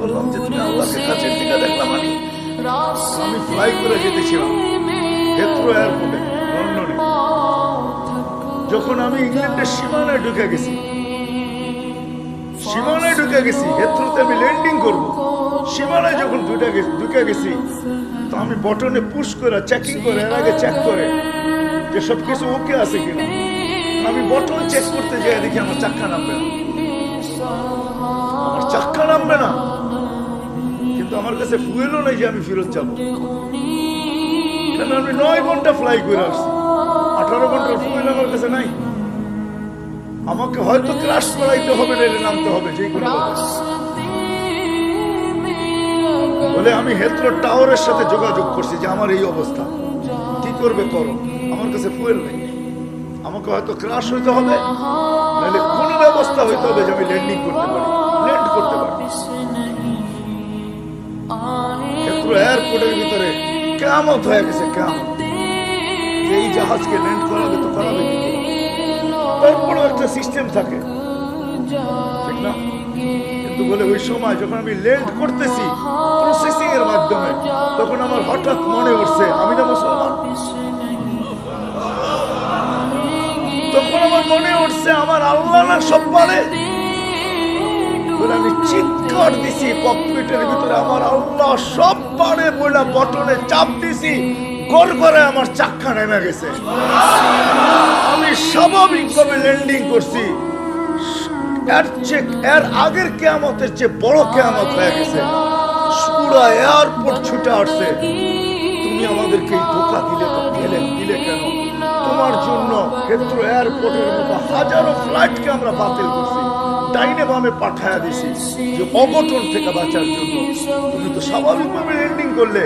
আমি বললাম যে তুমি আল্লাহকে কাছের থেকে দেখলাম মানে আমি ফ্লাই করে যেতেছিলাম হেথ্রো এয়ারপোর্টে লন্ডনে। যখন আমি ইংল্যান্ডের সীমানায় ঢুকে গেছি সীমানায় ঢুকে গেছি হেথ্রোতে আমি ল্যান্ডিং করব। সীমানায় যখন ঢুকে গেছি ঢুকে গেছি তো আমি বটনে পুশ করে চেকিং করে এর আগে চেক করে যে সব কিছু ওকে আছে কিনা। আমি বটন চেক করতে যাই দেখি আমার চাক্কা নামবে না। আমার চাক্কা নামবে না। কিন্তু আমার কাছে ফুয়েলও নেই যে আমি ফেরত যাব। আমি নয় ঘণ্টা ফ্লাই করে আসছি। আঠারো ঘণ্টার ফুয়েল আমার কাছে নাই। আমাকে হয়তো ক্রাশ করাইতে হবে না নামতে হবে, যে কোনো ভাবে। বলে আমি হেত্র টাওয়ারের সাথে যোগাযোগ করছি যে আমার এই অবস্থা। কি করবে করো? আমার কাছে ফুয়েল নেই। আমাকে হয়তো ক্রাশ হইতে হবে, নাহলে কোনো ব্যবস্থা হইতে হবে যে আমি ল্যান্ডিং করতে পারি। ল্যান্ড করতে পারি। এয়ারপোর্টের ভিতরে কেমত হয়ে গেছে কেমন এই জাহাজকে ল্যান্ড করাবে তো করাবে তারপরেও একটা সিস্টেম থাকে। কিন্তু বলে, ওই সময় যখন আমি ল্যান্ড করতেছি প্রসেসিং এর মাধ্যমে, তখন আমার হঠাৎ মনে উঠছে, আমি না মুসলমান। তখন আমার মনে উঠছে, আমার আল্লাহ না সব পারে। বলে আমি চিৎকার দিছি, ককপিটের ভিতরে আমার সব পারে বলে বটনে চাপ দিছি করে আমার চাক্কা গেছে। আমি স্বাভাবিকভাবে ল্যান্ডিং করছি। এর চেয়ে, এর আগের কেয়ামতের চেয়ে বড় কেয়ামত হয়ে গেছে। পুরা এয়ারপোর্ট ছুটে আসছে। তুমি আমাদেরকে ধোকা দিলে তো গেলে, দিলে কেন? তোমার জন্য ক্ষেত্র এয়ারপোর্টের মতো হাজারো ফ্লাইটকে আমরা বাতিল করছি। ডাইনে বামে পাঠায়া দিছি যে অঘটন থেকে বাঁচার জন্য। তুমি তো স্বাভাবিকভাবে ল্যান্ডিং করলে।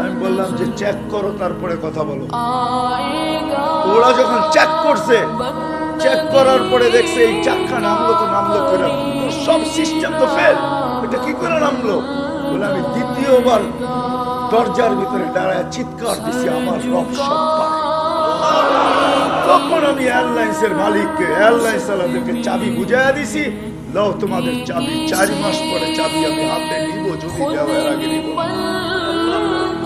আমি বললাম যে চেক করো, তারপরে কথা বলো। ওরা যখন চেক করছে চেক করার পরে দেখছে এই চাক্কা নামলো তো নামলো করে সব সিস্টেম তো ফেল এটা কি করে নামলো? বলে, আমি দ্বিতীয়বার দরজার ভিতরে দাঁড়ায় চিৎকার দিছি, আমার রব সব পারে। তখন আমি এয়ারলাইন্স এর মালিককে, এয়ারলাইন্স ওয়ালাদেরকে চাবি বুঝাইয়া দিছি লও তোমাদের চাবি, চার মাস পরে চাবি আমি হাতে নিব, যদি দেওয়ার আগে নিব।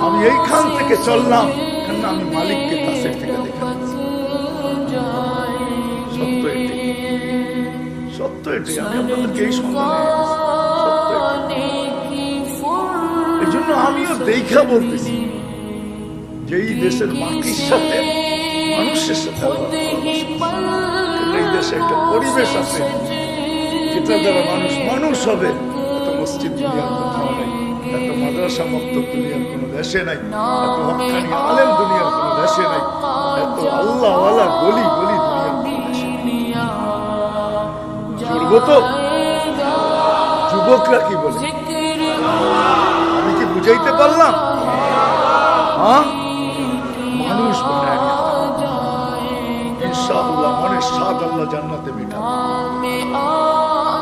আমি এইখান থেকে চললাম কেন আমি মালিককে কাছের থেকে দেখে সত্য এটি সত্য এটি আমি আপনাদেরকে এই এই জন্য আমিও দেখা বলতেছি যে এই দেশের মাটির সাথে মানুষের সাথে আল্লাহ ভালোবাসে। কিন্তু এই দেশে একটা পরিবেশ আছে। যেটা দ্বারা মানুষ মানুষ হবে। এত মসজিদ দুনিয়ার কোথাও নেই। এত মাদ্রাসা মুক্ত দুনিয়ার কোনো দেশে নাই। এত হকানি আলেম দুনিয়ার কোনো দেশে নাই। এত আল্লাহ আল্লাহ গলি গলি দুনিয়ার কোনো দেশে নেই। তো যুবকরা কি বলে? আমি কি বুঝাইতে পারলাম? হ্যাঁ? মনের স্বাদ আল্লাহ জান্নাতে মেটাবে।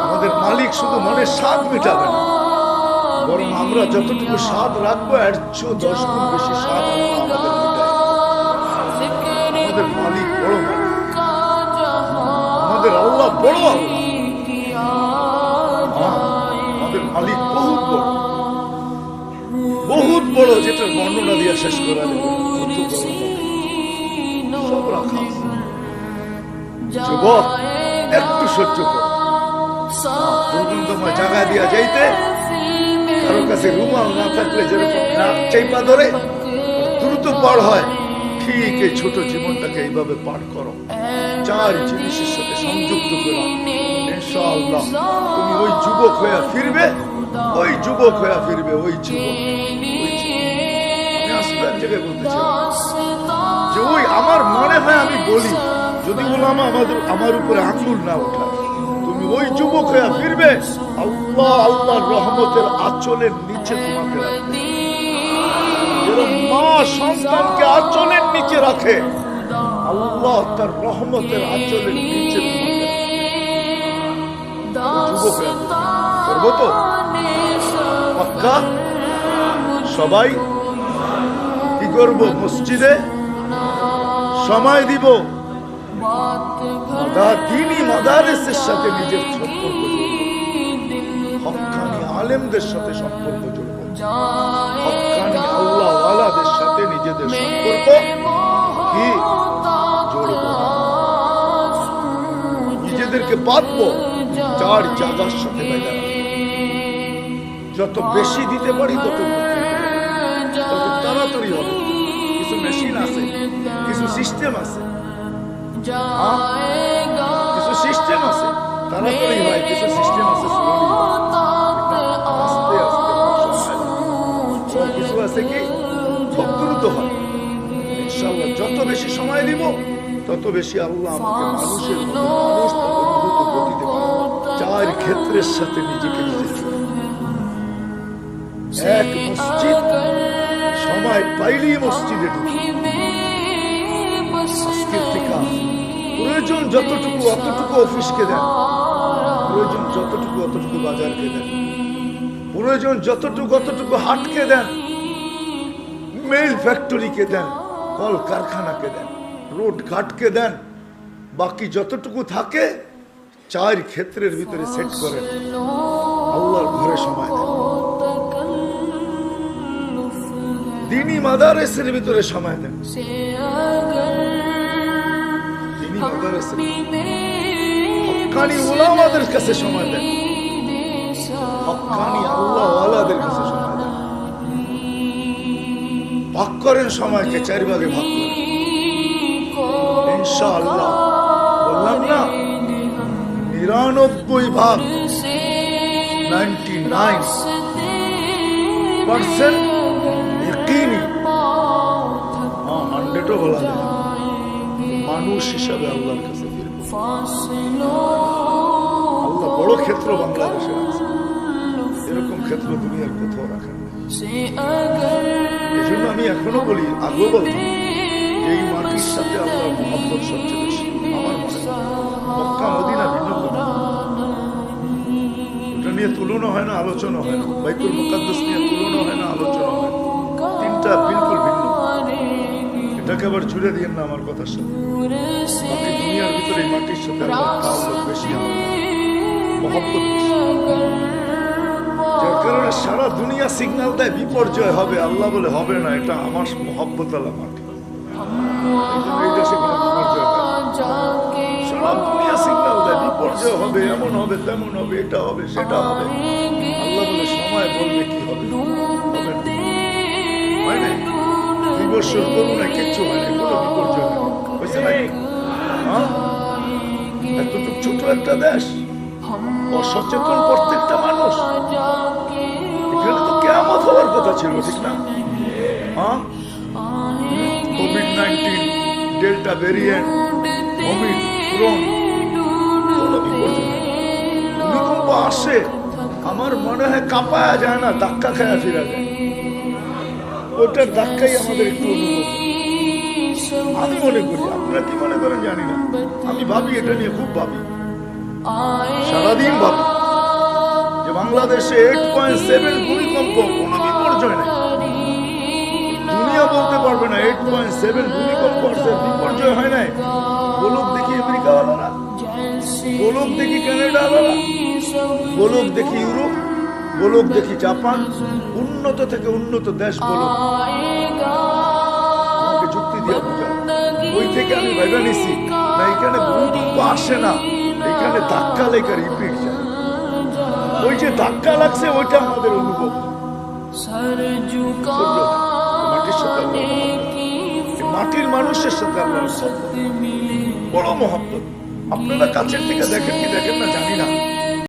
আমাদের মালিক শুধু মনের স্বাদ মেটাবে না। বরং আমরা যতটুকু স্বাদ রাখব এর চেয়েও দশ গুণ বেশি স্বাদ আমাদের আমাদের মালিক বড় আমাদের আল্লাহ বড় আমাদের মালিক বহুত বড়। বহুত বড় যেটা বর্ণনা দিয়ে শেষ করা যাবে যুবক, একটু সহ্য কর। জায়গা দিয়া যাইতে কারও কাছে রুমাল না থাকলে যেরকম চাইপা ধরে, দ্রুত পার হয়। ঠিক এই ছোট জীবনটাকে এইভাবে পার করো। চার জিনিসের সাথে সংযুক্ত করো। তুমি ওই যুবক হয়ে ফিরবে, ওই যুবক হয়ে ফিরবে, ওই যুবক আমি যে ওই আমার মনে হয় আমি বলি। যদি আমার আমাদের আমার উপরে আঙ্গুল না ওঠা, তুমি ওই যুবক হয়ে ফিরবে। আল্লাহ, আল্লাহর রহমতের আঁচলের নিচে তোমাকে মা সন্তানকে আঁচলের নিচে রাখে, আল্লাহ তার রহমতের আঁচলের নিচে করব তো? পাক্কা সবাই কি করব? মসজিদে? সময় দিব? দিনই মাদারেসের সাথে নিজের আলেমদের সাথে সম্পর্ক জুড়ব সাথে নিজেদের সম্পর্ক কি নিজেদেরকে বাঁধবো চার জায়গার সাথে যত বেশি দিতে পারি তত। তত তাড়াতাড়ি হবে। কিছু মেশিন আছে, কিছু সিস্টেম আছে। সিস্টেম আছে। তাড়াতাড়ি হয় কিছু সিস্টেম আছে আস্তে কিছু আছে কি? খুব হয়। ইনশাআল্লাহ, যত বেশি সময় দিব, তত বেশি আল্লাহ আমাকে মানুষের মানুষ চার ক্ষেত্রের সাথে নিজেকে নিজে এক মসজিদ, সময় পাইলেই মসজিদে ঢুকি প্রয়োজন যতটুকু, অতটুকু অফিসকে দেন। প্রয়োজন যতটুকু, অতটুকু বাজারকে দেন। প্রয়োজন যতটুকু, অতটুকু হাটকে দেন। মেল ফ্যাক্টরিকে দেন কল কারখানাকে দেন, রোড ঘাটকে দেন। বাকি যতটুকু থাকে চার ক্ষেত্রের ভিতরে সেট করেন। আল্লাহর ঘরে সময় দেন। দিনই মাদারেসের ভিতরে সময় দেন। হক্কানি ওলামাদের কাছে সময় দেন। হক্কানি আল্লাহ ওয়ালাদের কাছে সময় দেন। ভাগ করেন সময়কে চার ভাগে ভাগ করেন। ইনশাআল্লাহ। বললাম না? নিরানব্বই ভাগ, নাইনটি নাইন পার্সেন্ট ইকিনি হ্যাঁ হান্ড্রেডও বলা যায় না। মানুষ হিসাবে আল্লাহর কাছে আল্লাহ বড় ক্ষেত্র বাংলাদেশে আছে। এরকম ক্ষেত্র দুনিয়ার কোথাও রাখেন এই জন্য আমি এখনও বলি আগেও বলতাম এই মাটির সাথে সবচেয়ে বেশি আমার মনে। মক্কা মদিনা ভিন্ন ওটা নিয়ে তুলনা হয় না আলোচনা হয় না। বাইকুল মুকাদ্দাস নিয়ে তুলনা হয় না আলোচনা হয় না। তিনটা বিলকুল এটাকে আবার জুড়ে দিয়েন না আমার ভিতরে মাটির বেশি যার কারণে সারা দুনিয়া সিগনাল দেয়, বিপর্যয় হবে। আল্লাহ বলে, হবে না, এটা আমার মহব্বত আল্লাহ মাটি। সারা দুনিয়া সিগন্যাল দেয়, বিপর্যয় হবে, এমন হবে, তেমন হবে, এটা হবে, সেটা আল্লাহ বলে, সময় বলবে কি হবে। না দুই বছর করুন কিচ্ছু হয়? না ছোট একটা দেশ, অসচেতন প্রত্যেকটা মানুষ। এখানে তো কেমত হওয়ার কথা ছিল, ঠিক না? কোভিড নাইন্টিন ডেল্টা ভেরিয়েন্ট আসে, আমার মনে হয় কাঁপায়া যায় না, ধাক্কা খায়া ফিরা যায়। ওটার ধাক্কাই আমাদের একটু আমি মনে করি, আপনারা কি মনে করেন জানি না। আমি ভাবি, এটা নিয়ে খুব ভাবি। সারাদিন ভাবি যে বাংলাদেশে এইট পয়েন্ট সেভেন ভূমিকম্প কোনো বিপর্যয় নেই। দুনিয়া বলতে পারবে না এইট পয়েন্ট সেভেন ভূমিকম্প আসছে বিপর্যয় হয় নাই। বলুক দেখি আমেরিকা আলাদা বলুক দেখি কানাডা আলাদা বলুক দেখি ইউরোপ। বলুক দেখি জাপান, উন্নত থেকে উন্নত দেশ বলুক যুক্তি দিয়ে বোঝাও ওই থেকে আমি ভাইবা নিছি, না এখানে ভূমিকম্প আসে না, এখানে ধাক্কা লেখা রিপিট যায়। ওই যে ধাক্কা লাগছে, ওইটা আমাদের অনুভব। মাটির মাটির মানুষের সাথে। বড় মহব্বত। আপনারা কাছের থেকে দেখেন কি দেখেন না জানি না।